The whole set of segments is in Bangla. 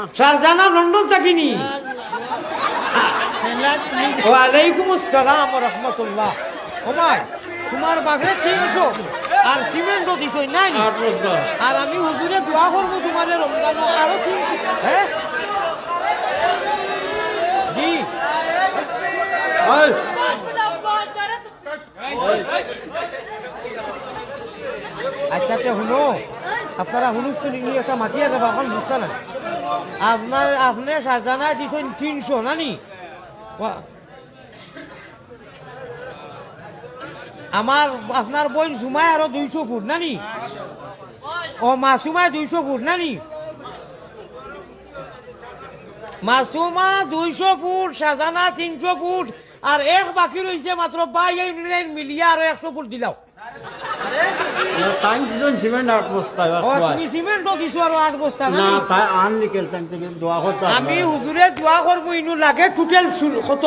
শারজানা লন্ডন চাকিনি। ওয়ালাইকুম আসসালাম রহমতুল্লাহ ওমাই তোমার বাঘে আর সিমেন্ট দিছ নাই? আর আমি হুজুরে দোয়া করব তোমাদের রমজান আরও হ্যাঁ? জি। আচ্ছা তে শুনো আপনারা নিয়ে একটা মাতিয়া দেবা এখন বুঝতে না আপনার আপনি সারজানা দিছেন তিনশো, নানি? আমার, আপনার বোন সুমায় আরও দুইশো ফুট, নানি? ও মাসুমায় দুইশো ফুট, নানি? মাসুমা দুইশো ফুট, সাজানা তিনশো ফুট, আর এক বাকি রয়েছে মাত্র বাই মিলিয়ে আরও একশো ফুট দিলাও। না না? তাই আন নিকেল তাই দোয়া করতে আমি হুজুরে দোয়া করব ইনু লাগে টোটাল কত?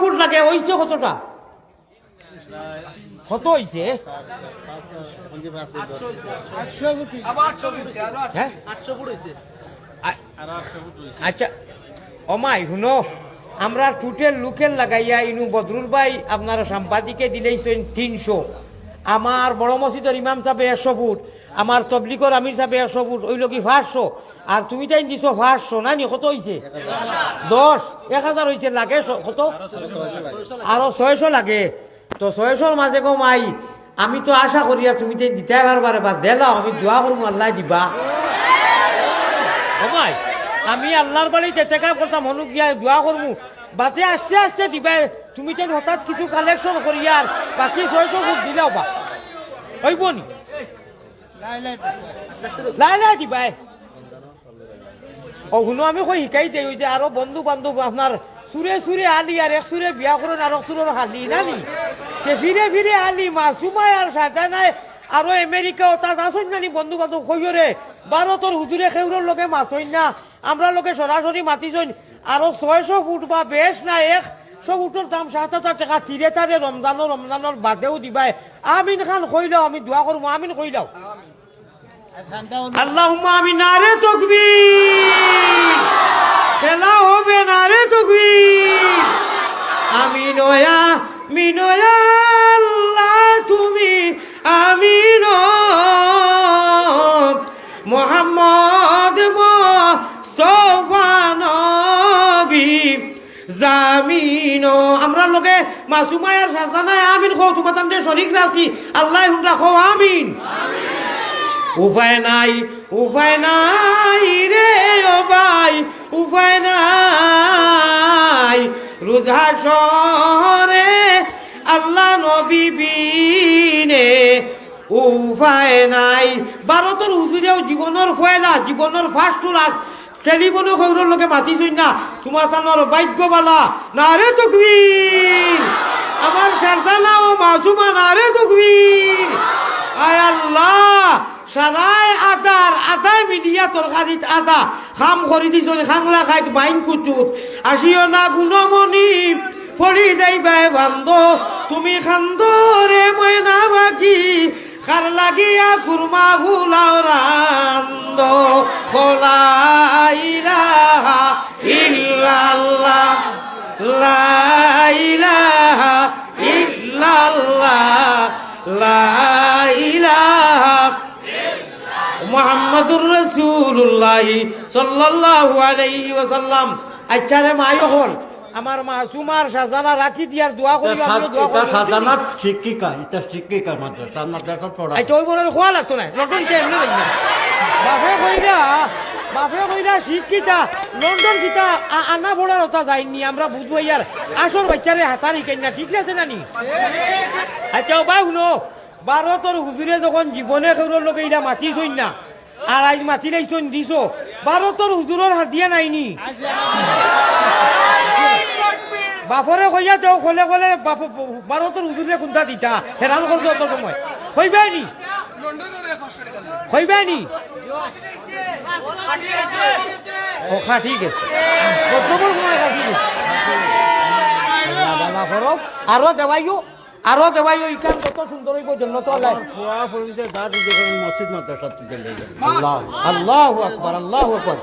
ফুট লাগে হইছে কতটা? কত হইছে? হ্যাঁ? আচ্ছা অমাই শুনো আমরা টোটাল লোকেল লাগাইয়া ইনু বদরুল ভাই আপনার সাংবাদিকে দিলেইছেন তিনশো। আমার বড় মসজিদের ইমাম সাহেব একশো ফুট, আমার তবলিগর আমির সাহেব একশো ফুট ওইল কি পাঁচশো। আর তুমি তাই দিছো পাঁচশো, না নি, কত হইছে? দশ, এক হাজার হইছে, লাগে কত? আরও ছয়শো লাগে। তো ছয়শোর মাঝে কম আই আমি তো আশা করি আর তুমি তাই দিতে পারবার, বা দেলাও আমি দোয়া করব, আল্লাহ দিবা। আমি আল্লাহর বাড়িতে টেকা করতাম হনুক গিয়া দোয়া করব। বাতে আস্তে আস্তে দিবা তুমি তো হঠাৎ কিছু কালেকশন করি আর বাকি ছয়শো ফুট দিলেও বা। হইব নি? লাই লাই ও শুনো, আমি কই শিকাই দেই যে আরও বন্ধু বান্ধব আপনার সুরে সুরে আলি আর এক সুরে বিয়া করেন আর এক সুরের হালি নানি তে ফিরে ফিরে আলি মাসুমাই আর সাজা নাই আরও আমেরিকা ও তাত আসুন নানি বন্ধু বান্ধব কইরে ভারতর হুজুরে খেউরের লোকে মাতই না আমরা লোকে সরাসরি মাতিছইন আরও ছয়শো ফুট বা বেশ না এক সব উঠোর দাম সাত হাজার টাকা তিরে তারে রমজানো রমজানোর বাদেও দিবাই। আমিন খান কইলাও আমি দোয়া করব আমিন কইলাও আল্লাহুম্মা আমি নারে তকবীর খেলা হবে নারে তকবীর আমি নয়া মিনয়া জামিন আমরা লোকে মাসুমায়ার শাসানায় আমিন খো তোমার শরিক রাখছি আল্লাহ হুন্ডা খো আমিন। উপায় নাই উপায় নাই রে ও ভাই, উপায় নাই। রোজা শহরে আল্লাহ নবী বিনে উপায় নাই। ভারতের হুজুরেও জীবনের ফয়লা, জীবনের ফার্স্ট লাস্ট টেলিফোনে খবরের লোকে মাতিছই না? তোমার তানোর ভাগ্যবালা না রে তকবীর আমার সারদানা ও মাসুমা না রে তকবীর আয় আল্লাহ সারাই আদার আদায় মিডিয়া তরকারিত আদা। খাম করি দিছ খাংলা খাইত বাইন কুচুত আসিও না গুণমণি ফড়ি যাইবাই বান্ধ। তুমি খান্দ রে ময়না বাকি। খার লাগিয়া কুরমা ফুলাও রান্দ খোলাইলাহা ইল্লাল্লাহ লা ইলাহা ইল্লাল্লাহ লা ইলাহা মোহাম্মদুর রসুল্লাহ সাল্লাল্লাহু আলাইহি ওয়াসাল্লাম। আচ্ছা রে মা হল আমার মাসুমার সাজানা রাখি দিয়ার দোয়া করি আমিও দোয়া করি সাজানাত শিক্ষিকা এটা শিক্ষিকা মাত্র সাজানাত পড়া আচ্ছা ওই বলে খোয়া লাগতো না লন্ডন কে এমনি না বাপে কইরা বাপে কইরা শিক্ষিতা লন্ডন কিতা আনা বড়ার ওটা যাইনি আমরা বুঝব ইয়ার আসল বাচ্চারে হাতারি কেন ঠিক আছে নানি আচ্ছা বা শুনো ভারতর হুজুরে যখন জীবনে কেউর লোকে এটা মাতি চইন না আর আজ মাতি নাই লাইছন দিছ ভারতর হুজুরের হাতিয়া নাইনি বাপরে কইয়া তেও কলে কলে বাপ- ভারতের হুজুরে কোনটা দিতা? হেরান করছ অত সময়। হইবাই নি? হইবাই নি? ও খা ঠিক আছে। সময় খা ঠিক আরও দেওয়াইও আরও দেবাই ওইখান কত সুন্দর হইব জন্নত আল্লাহ। ফুয়া ফুরিতে যা দিতে মসজিদ মাদ্রাসা আল্লাহ আল্লাহ আকবার আল্লাহ আকবার